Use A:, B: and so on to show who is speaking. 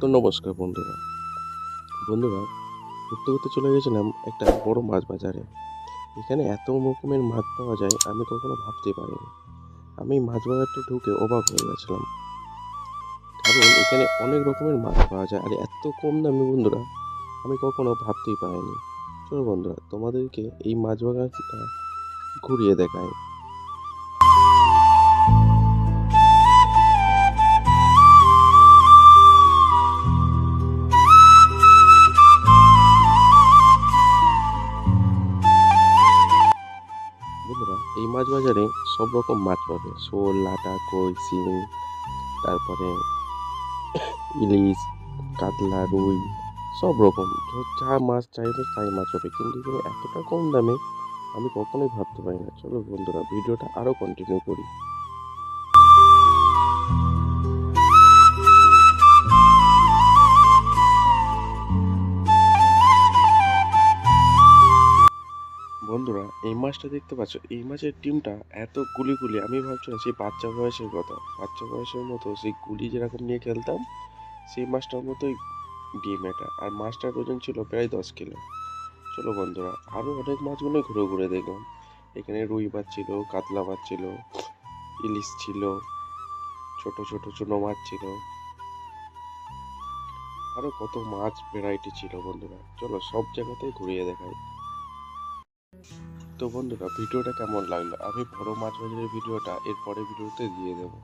A: তো নমস্কার বন্ধুরা। বন্ধুরা ঘুরতে ঘুরতে চলে গেছিলাম একটা বড় মাছ বাজারে। এখানে এত রকমের মাছ পাওয়া যায়, আমি কখনো ভাবতে পারিনি। আমি মাছ বাজারটা ঢুকে অবাক হয়ে গেছিলাম। কারণ এখানে অনেক রকমের মাছ পাওয়া যায়, আর এত কম দামে বন্ধুরা, আমি কখনো ভাবতেই পারিনি। চলো বন্ধুরা, তোমাদেরকে এই মাছ বাজারটা ঘুরিয়ে দেখাই। বন্ধুরা, এই মাছ বাজারে সব রকম মাছ পাবে। শোল, লাটা, কই, শিং, তারপরে ইলিশ, কাতলা, রুই, সব রকম। য- মাছ চাইবে তাই মাছ হবে কিন্তু এখানে এতটা কম দামে আমি কখনোই ভাবতে পারি না। চলো বন্ধুরা, ভিডিওটা আরও কন্টিনিউ করি। বন্ধুরা এই মাছটা দেখতে পাচ্ছ? এই মাছের ডিমটা এত গুলি গুলি, আমি ভাবছিলাম সেই বাচ্চা বয়সের কথা। বাচ্চা বয়সের মতো সেই গুলি যেরকম নিয়ে খেলতাম, সেই মাছটার মতোই ডিম এটা। আর মাছটার ওজন ছিল প্রায় দশ কিলো। চলো বন্ধুরা আরও অনেক মাছগুলোই ঘুরে ঘুরে দেখলাম। এখানে রুই মাছ ছিল, কাতলা মাছ ছিল, ইলিশ ছিল, ছোট ছোট চুনো মাছ ছিল। আরও কত মাছ ভ্যারাইটি ছিল বন্ধুরা। চলো সব জায়গাতেই ঘুরিয়ে দেখাই। তো বন্ধুরা, ভিডিওটা কেমন লাগল? আমি বড় মাছ বাজারের ভিডিওটা এর পরে ভিডিওতে দিয়ে দেবো।